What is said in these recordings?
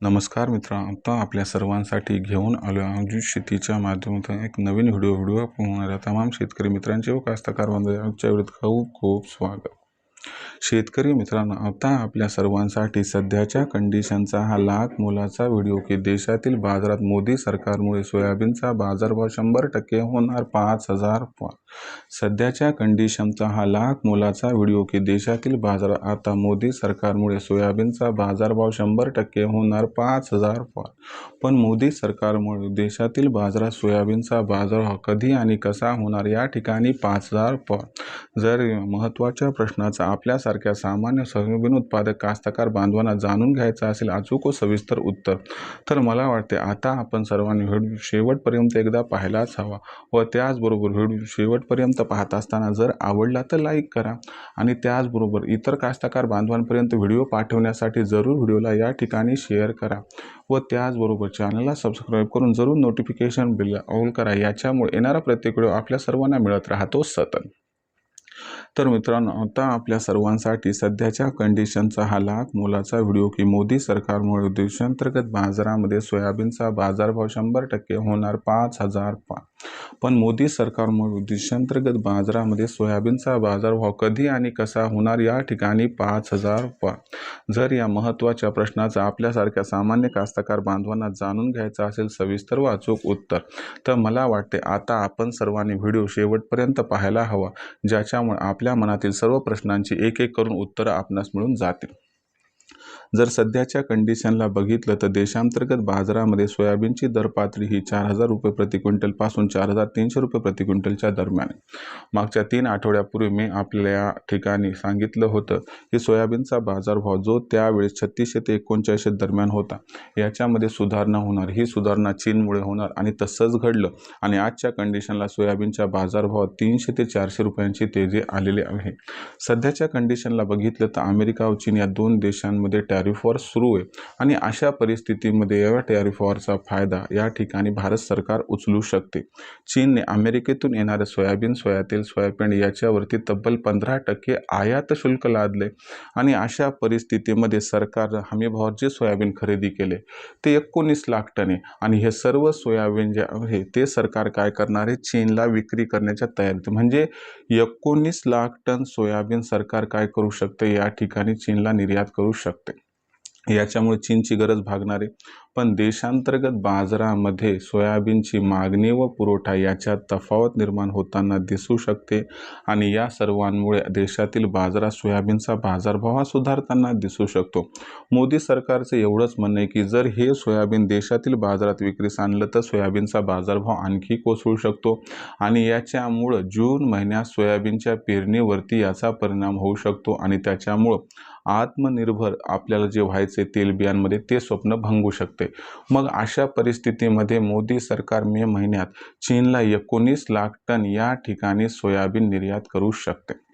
नमस्कार मित्र आता आपल्या सर्वांसाठी घेऊन आलो आयोजित शेतीच्या माध्यमातून एक नवीन व्हिडिओ. व्हिडिओ पाहणाऱ्या तमाम शेतकरी मित्रांचे व कास्तकार बांधवांच्या आजच्या खूप खूप स्वागत. शेतकरी मित्रांनो आता आपल्या सर्वांसाठी सध्याच्या कंडिशनचा हा लाख मोलाचा व्हिडिओ की देशातील बाजारात मोदी सरकारमुळे सोयाबीनचा बाजारभाव शंभर टक्के होणार पाच हजार पा सध्याच्या कंडिशनचा हा लाख मोलाचा व्हिडिओ की देशातील बाजारात आता मोदी सरकारमुळे सोयाबीनचा बाजारभाव शंभर टक्के होणार पाच हजार पॉईंट पण मोदी सरकारमुळे देशातील बाजारात सोयाबीनचा बाजारभाव कधी आणि कसा होणार या ठिकाणी पाच हजार पॉईंट जर महत्त्वाच्या प्रश्नाचा आपल्यासारख्या सामान्य सोयाबीन उत्पादक कास्तकार बांधवांना जाणून घ्यायचा असेल अचूक व सविस्तर उत्तर तर मला वाटते आता आपण सर्वांनी व्हिडिओ शेवटपर्यंत एकदा पाहायलाच हवा व त्याचबरोबर व्हिडिओ शेवटपर्यंत पाहत असताना जर आवडला तर लाईक करा. आणि त्याचबरोबर इतर कास्तकार बांधवांपर्यंत व्हिडिओ पाठवण्यासाठी जरूर व्हिडिओला या ठिकाणी शेअर करा व त्याचबरोबर चॅनलला सबस्क्राईब करून जरूर नोटिफिकेशन बिल ऑल करा. याच्यामुळे येणारा प्रत्येक व्हिडिओ आपल्या सर्वांना मिळत राहतो सतत. तर मित्रांनो आता आपल्या सर्वांसाठी सध्याच्या कंडिशनचा हा लाख मोलाचा व्हिडिओ की मोदी सरकारमुळे देशांतर्गत बाजारामध्ये सोयाबीनचा बाजारभाव शंभर टक्के होणार पाच हजार पा पण मोदी सरकारमुळे देशांतर्गत बाजारामध्ये सोयाबीनचा बाजारभाव कधी आणि कसा होणार या ठिकाणी पाच हजार पा जर या महत्त्वाच्या प्रश्नाचा आपल्यासारख्या सामान्य कास्तकार बांधवांना जाणून घ्यायचा असेल सविस्तर व अचूक उत्तर. तर मला वाटते आता आपण सर्वांनी व्हिडिओ शेवटपर्यंत पाहायला हवा ज्याच्यामुळे आपल्या मनातील सर्व प्रश्नांची एक एक करून उत्तरं आपणास मिळून जातील. जर सध्याच्या कंडिशनला बघितलं तर देशांतर्गत बाजारामध्ये सोयाबीनची दर पातळी ही चार हजार रुपये प्रति क्विंटलपासून चार हजार तीनशे रुपये प्रति क्विंटलच्या दरम्यान मागच्या तीन आठवड्यापूर्वी मी आपल्या ठिकाणी सांगितलं होतं की सोयाबीनचा बाजारभाव जो त्यावेळेस छत्तीसशे ते एकोणचाळीसशे दरम्यान होता याच्यामध्ये सुधारणा होणार. ही सुधारणा चीनमुळे होणार आणि तसंच घडलं. आणि आजच्या कंडिशनला सोयाबीनच्या बाजारभावात तीनशे ते चारशे रुपयांची तेजी आलेली आहे. सध्याच्या कंडिशनला बघितलं तर अमेरिका व चीन या दोन देशांमध्ये टॅ टॅरिफ वॉर सुरू आहे. आणि अशा परिस्थितीमध्ये या टॅरिफ वॉरचा फायदा या ठिकाणी भारत सरकार उचलू शकते. चीनने अमेरिकेतून येणारे सोयाबीन सोयातेल सोयाबीन याच्यावरती तब्बल पंधरा टक्के आयात शुल्क लादले. आणि अशा परिस्थितीमध्ये सरकार हमीभावावर जे सोयाबीन खरेदी केले ते एकोणीस लाख टन. आहे आणि हे सर्व सोयाबीन जे आहे ते सरकार काय करणार आहे? चीनला विक्री करण्याच्या तयारीत. म्हणजे एकोणीस लाख टन सोयाबीन सरकार काय करू शकते? या ठिकाणी चीनला निर्यात करू शकते. याच्यामुळे चीनची गरज भागणार. आहे पण देशांतर्गत बाजारामध्ये सोयाबीनची मागणी व पुरवठा याच्यात तफावत निर्माण होताना दिसू शकते आणि या सर्वांमुळे देशातील बाजारात सोयाबीनचा बाजारभाव हा सुधारताना दिसू शकतो. मोदी सरकारचं एवढंच म्हणणं आहे की जर हे सोयाबीन देशातील बाजारात विक्रीस आणलं तर सोयाबीनचा बाजारभाव आणखी कोसळू शकतो आणि याच्यामुळं जून महिन्यात सोयाबीनच्या पेरणीवरती याचा परिणाम होऊ शकतो आणि त्याच्यामुळं आत्मनिर्भर आपल्याला जे व्हायचे तेलबियांमध्ये ते स्वप्न भंगू शकते. मग अशा परिस्थितीमध्ये मोदी सरकार मे महिन्यात चीनला एकोणीस लाख टन या ठिकाणी सोयाबीन निर्यात करू शकते.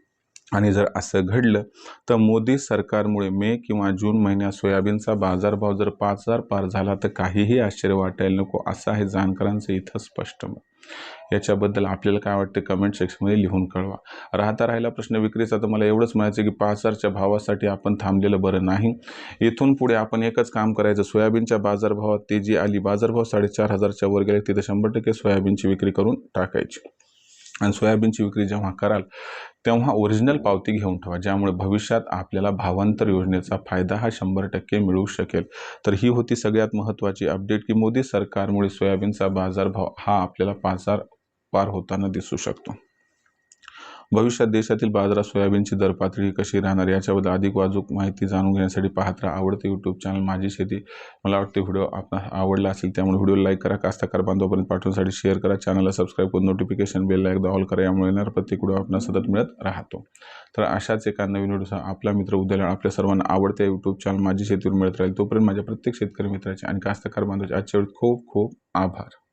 आणि जर असं घडलं तर मोदी सरकारमुळे मे किंवा जून महिन्यात सोयाबीनचा बाजारभाव जर पाच हजार पार झाला तर काहीही आश्चर्य वाटायला नको असं आहे जाणकारांचं इथं स्पष्ट मत. याच्याबद्दल आपल्याला काय वाटते कमेंट सेक्शनमध्ये लिहून कळवा. राहता राहिला प्रश्न विक्रीचा तर मला एवढंच म्हणायचं की पाच हजारच्या भावासाठी आपण थांबलेलं बरं नाही. इथून पुढे आपण एकच काम करायचं सोयाबीनच्या बाजारभावात तेजी आली बाजारभाव साडेचार हजारच्या वर गेले तिथे शंभर टक्के सोयाबीनची विक्री करून टाकायची. आणि सोयाबीनची विक्री जेव्हा कराल तेव्हा ओरिजिनल पावती घेऊन ठेवा ज्यामुळे भविष्यात आपल्याला भावांतर योजनेचा फायदा हा शंभर टक्के मिळू शकेल. तर ही होती सगळ्यात महत्त्वाची अपडेट की मोदी सरकारमुळे सोयाबीनचा बाजारभाव हा आपल्याला पाच हजार पार होताना दिसू शकतो. भविष्यात देशातील बाजारात सोयाबीनची दर पातळी कशी राहणार याच्याबद्दल अधिक वाजूक माहिती जाणून घेण्यासाठी पाहत राहा. आवडते यूट्यूब चॅनल माझी शेती. मला वाटते व्हिडिओ आपणास आवडला असेल त्यामुळे व्हिडिओ लाईक करा कास्तकार बांधवापर्यंत पाठवण्यासाठी शेअर करा. चॅनलला सबस्क्राईब करून नोटिफिकेशन बेलला एकदा ऑल करा यामुळे येणार प्रत्येक व्हिडिओ आपल्याला सतत मिळत राहतो. तर अशाच एका नवीन व्हिडिओचा आपला मित्र उद्याला आपल्या सर्वांना आवडते यूट्यूब चॅनल माझी शेतीवर मिळत राहील. तोपर्यंत माझ्या प्रत्येक शेतकरी मित्राचे आणि कास्तकार बांधवाचे आजच्या वेळी खूप खूप आभार.